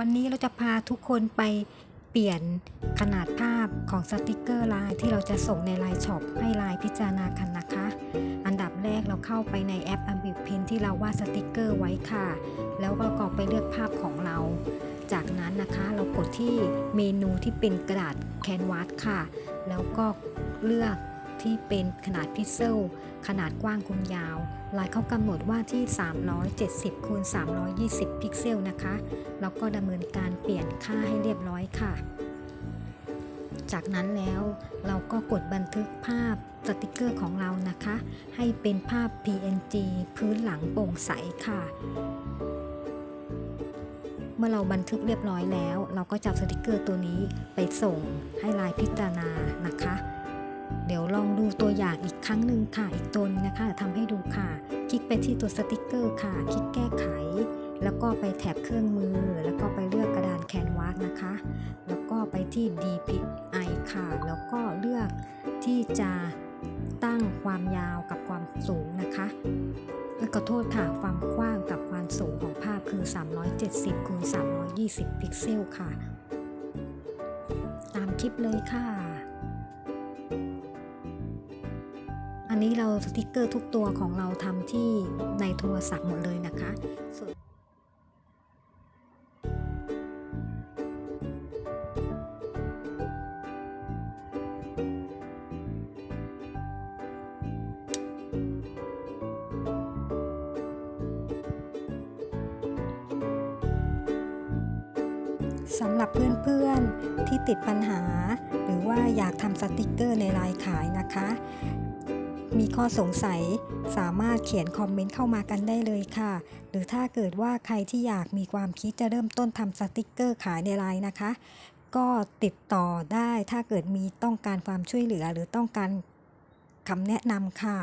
วันนี้เราจะพาทุกคนไปเปลี่ยนขนาดภาพของสติกเกอร์ลายที่เราจะส่งในไลน์ช็อปให้ลน์พิจารณากันนะคะ อันดับแรกเราเข้าไปในแอป a m b i p i n ที่เราวาดสติกเกอร์ไว้ค่ะ แล้วก็กรอกไปเลือกภาพของเรา จากนั้นนะคะเรากดที่เมนูที่เป็นกระดาษแคนวาสค่ะ แล้วก็เลือก ที่เป็นขนาดพิกเซล ขนาดกว้างคูณยาว ลายเขากำหนดว่าที่ 370คูณ320 พิกเซลนะคะ แล้วก็ดำเนินการเปลี่ยนค่าให้เรียบร้อยค่ะ จากนั้นแล้วเราก็กดบันทึกภาพสติกเกอร์ของเรานะคะ ให้เป็นภาพ PNG พื้นหลังโปร่งใสค่ะเมื่อเราบันทึกเรียบร้อยแล้ว เราก็จับสติกเกอร์ตัวนี้ไปส่งให้ไลน์พิจารณานะคะ เดี๋ยวลองดูตัวอย่างอีกครั้งหนึ่งค่ะ อีกตัวนึงนะคะทำให้ดูค่ะ คลิกไปที่ตัวสติกเกอร์ค่ะ คลิกแก้ไข แล้วก็ไปแถบเครื่องมือ แล้วก็ไปเลือกกระดานแคนวาสนะคะ แล้วก็ไปที่ DPI ค่ะ แล้วก็เลือกที่จะตั้งความยาวกับความสูงนะคะเอ้ยขอโทษค่ะ ความกว้างกับความสูงของภาพคือ 370คูณ320 พิกเซลค่ะ ตามคลิปเลยค่ะ นนี้เราสติกเกอร์ทุกตัวของเราทำที่ในโทรศัพท์หมดเลยนะคะส่วนสำหรับเพื่อนๆที่ติดปัญหา หรือว่าอยากทำสติกเกอร์ในไลน์ขายนะคะ มีข้อสงสัย สามารถเขียนคอมเมนต์เข้ามากันได้เลยค่ะ หรือถ้าเกิดว่าใครที่อยากมีความคิดจะเริ่มต้นทำสติกเกอร์ขายในไลน์นะคะ ก็ติดต่อได้ถ้าเกิดมีต้องการความช่วยเหลือหรือต้องการคำแนะนำค่ะ